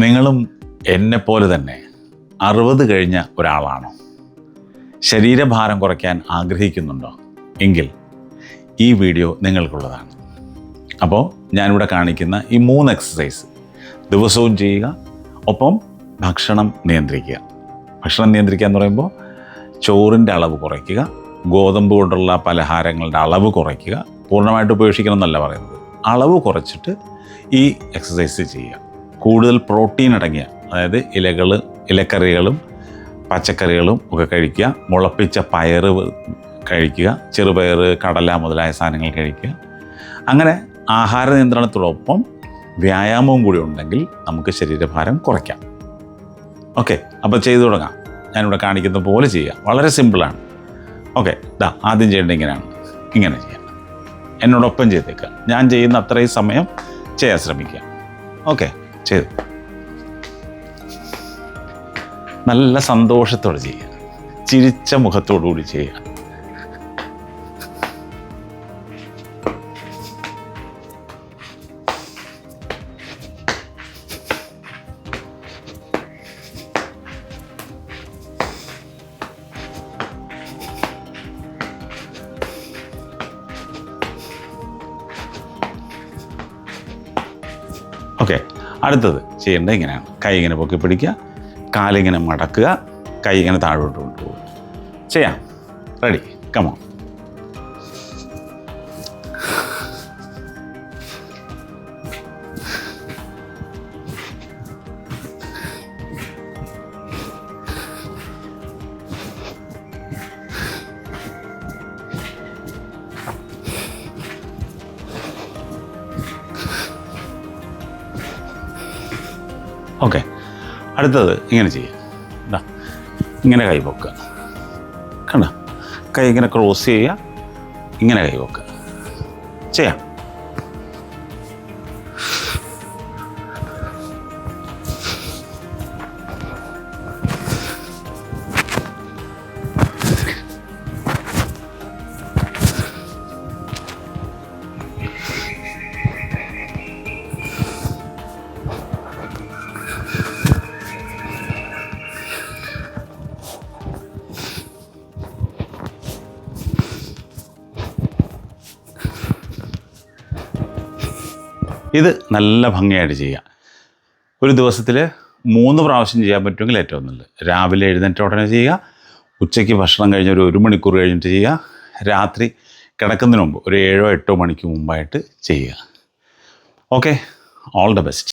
നിങ്ങളും എന്നെ പോലെ തന്നെ അറുപത് കഴിഞ്ഞ ഒരാളാണോ? ശരീരഭാരം കുറയ്ക്കാൻ ആഗ്രഹിക്കുന്നുണ്ടോ? എങ്കിൽ ഈ വീഡിയോ നിങ്ങൾക്കുള്ളതാണ്. അപ്പോൾ ഞാനിവിടെ കാണിക്കുന്ന ഈ മൂന്ന് എക്സസൈസ് ദിവസവും ചെയ്യുക ഒപ്പം ഭക്ഷണം നിയന്ത്രിക്കുക. ഭക്ഷണം നിയന്ത്രിക്കുക എന്ന് പറയുമ്പോൾ ചോറിന്റെ അളവ് കുറയ്ക്കുക ഗോതമ്പ് കൊണ്ടുള്ള പലഹാരങ്ങളുടെ അളവ് കുറയ്ക്കുക പൂർണമായിട്ട് ഉപേക്ഷിക്കണം എന്നല്ല പറയുന്നത്. അളവ് കുറച്ചിട്ട് ഈ എക്സസൈസ് ചെയ്യുക. കൂടുതൽ പ്രോട്ടീൻ അടങ്ങിയ അതായത് ഇലകൾ ഇലക്കറികളും പച്ചക്കറികളും ഒക്കെ കഴിക്കുക. മുളപ്പിച്ച പയറ് കഴിക്കുക. ചെറുപയർ കടല മുതലായ സാധനങ്ങൾ കഴിക്കുക. അങ്ങനെ ആഹാര നിയന്ത്രണത്തോടൊപ്പം വ്യായാമവും കൂടി ഉണ്ടെങ്കിൽ നമുക്ക് ശരീരഭാരം കുറയ്ക്കാം. ഓക്കെ അപ്പോൾ ചെയ്തു തുടങ്ങാം. ഞാനിവിടെ കാണിക്കുന്ന പോലെ ചെയ്യുക വളരെ സിമ്പിളാണ്. ഓക്കെ ഇതാ ആദ്യം ചെയ്യേണ്ടത് ഇങ്ങനെയാണ്. ഇങ്ങനെ ചെയ്യാം. എന്നോടൊപ്പം ചെയ്തേക്കുക. ഞാൻ ചെയ്യുന്ന അത്രയും സമയം ചെയ്യാൻ ശ്രമിക്കുക. ഓക്കെ. ചെയ്തു. നല്ല സന്തോഷത്തോടെ ചെയ്യുക. ചിരിച്ച മുഖത്തോടു കൂടി ചെയ്യുക. അടുത്തത് ചെയ്യേണ്ടത് ഇങ്ങനെയാണ്. കൈ ഇങ്ങനെ പൊക്കി പിടിക്കുക കാലിങ്ങനെ മടക്കുക കൈ ഇങ്ങനെ താഴോട്ട് കൊണ്ടുപോകുക ചെയ്യാം. Ready come on okay. അടുത്തത് ഇങ്ങനെ ചെയ്യുക ഇതാ ഇങ്ങനെ കൈ പൊക്കുക കണ്ട? കൈ ഇങ്ങനെ ക്രോസ് ചെയ്യുക ഇങ്ങനെ കൈ പൊക്കുക ചെയ്യാം. ഇത് നല്ല ഭംഗിയായിട്ട് ചെയ്യുക. ഒരു ദിവസത്തിൽ മൂന്ന് പ്രാവശ്യം ചെയ്യാൻ പറ്റുമെങ്കിൽ ഏറ്റവും നല്ലത്. രാവിലെ എഴുന്നേറ്റ ഉടനെ ചെയ്യുക ഉച്ചയ്ക്ക് ഭക്ഷണം കഴിഞ്ഞ് ഒരു ഒരു മണിക്കൂർ കഴിഞ്ഞിട്ട് ചെയ്യുക രാത്രി കിടക്കുന്നതിന് മുമ്പ് ഒരു ഏഴോ എട്ടോ മണിക്ക് മുമ്പായിട്ട് ചെയ്യുക. Okay all the best